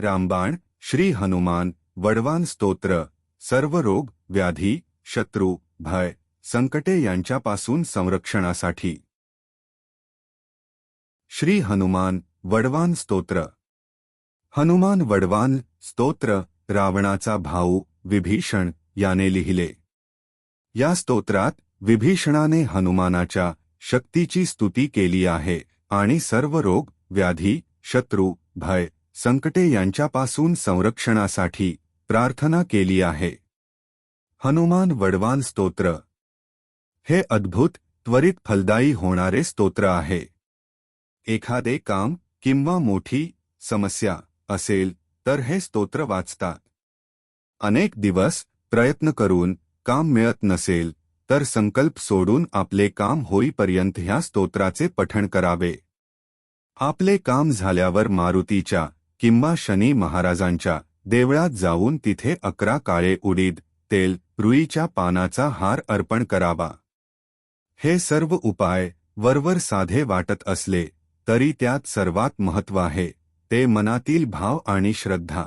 रामबाण श्री हनुमान वडवान स्तोत्र सर्व रोग व्याधी शत्रू भय संकटे यांच्यापासून संरक्षणासाठी. श्री हनुमान वडवान स्तोत्र. हनुमान वडवान स्तोत्र रावणाचा भाऊ विभीषण याने लिहिले. या स्तोत्रात विभीषणाने हनुमानाच्या शक्तीची स्तुती केली आहे आणि सर्व रोग व्याधी शत्रू भय संकटे यांच्यापासून संरक्षणासाठी प्रार्थना केली आहे. हनुमान वडवान स्तोत्र. हे अद्भुत त्वरित फलदायी होणारे स्तोत्र आहे. एखादे काम किंवा मोठी समस्या असेल तर हे स्तोत्र वाचतात अनेक दिवस प्रयत्न करून काम मिळत नसेल तर संकल्प सोडून आपले काम होईपर्यंत ह्या स्तोत्राचे पठण करावे. आपले काम झाल्यावर मारुतीच्या किंवा शनी महाराजांच्या देवळात जाऊन तिथे अकरा काळे उडीद तेल रुईच्या पानाचा हार अर्पण करावा. हे सर्व उपाय वरवर साधे वाटत असले तरी त्यात सर्वात महत्त्व आहे ते मनातील भाव आणि श्रद्धा.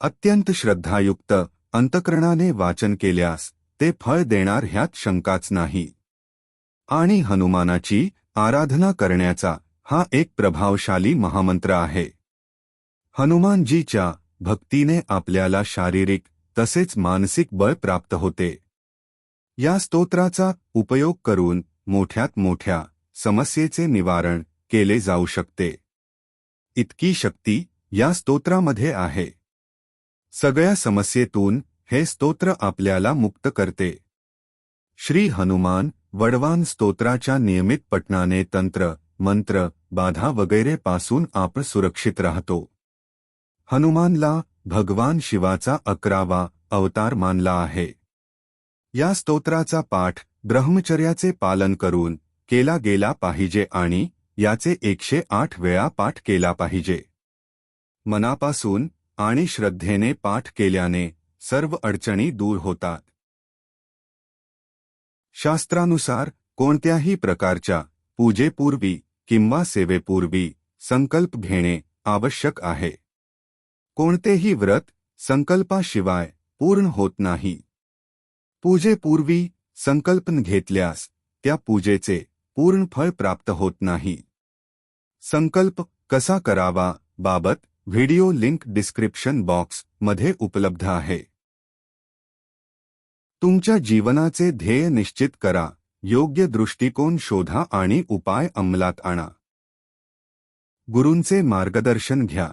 अत्यंत श्रद्धायुक्त अंतकरणाने वाचन केल्यास ते फळ देणार ह्यात शंकाच नाही. आणि हनुमानाची आराधना करण्याचा हा एक प्रभावशाली महामंत्र आहे. हनुमानजीच्या भक्तीने आपल्याला शारीरिक तसेच मानसिक बळ प्राप्त होते. या स्तोत्राचा उपयोग करून मोठ्यात मोठ्या समस्येचे निवारण केले जाऊ शकते. इतकी शक्ती या स्तोत्रामध्ये आहे. सगळ्या समस्येतून हे स्तोत्र आपल्याला मुक्त करते. श्री हनुमान वडवान स्तोत्राच्या नियमित पठणाने तंत्र मंत्र बाधा वगैरे पासून आपण सुरक्षित राहतो. हनुमानला भगवान शिवाचा अकरावा अवतार मानला आहे. या स्तोत्राचा पाठ ब्रह्मचर्याचे पालन करून केला गेला पाहिजे आणि याचे एकशे आठ वेळा पाठ केला पाहिजे. मनापासून आणि श्रद्धेने पाठ केल्याने सर्व अडचणी दूर होतात. शास्त्रानुसार कोणत्याही प्रकारच्या पूजेपूर्वी किंवा सेवेपूर्वी संकल्प घेणे आवश्यक आहे. कोणतेही व्रत संकल्पाशिवाय पूर्ण होत नाही. पूजेपूर्वी संकल्पन घेतल्यास त्या पूजेचे पूर्ण फळ प्राप्त होत नाही. संकल्प कसा करावा बाबत व्हिडिओ लिंक डिस्क्रिप्शन बॉक्समध्ये उपलब्ध आहे. तुमच्या जीवनाचे ध्येय निश्चित करा योग्य दृष्टिकोन शोधा आणि उपाय अंमलात आणा. गुरूंचे मार्गदर्शन घ्या.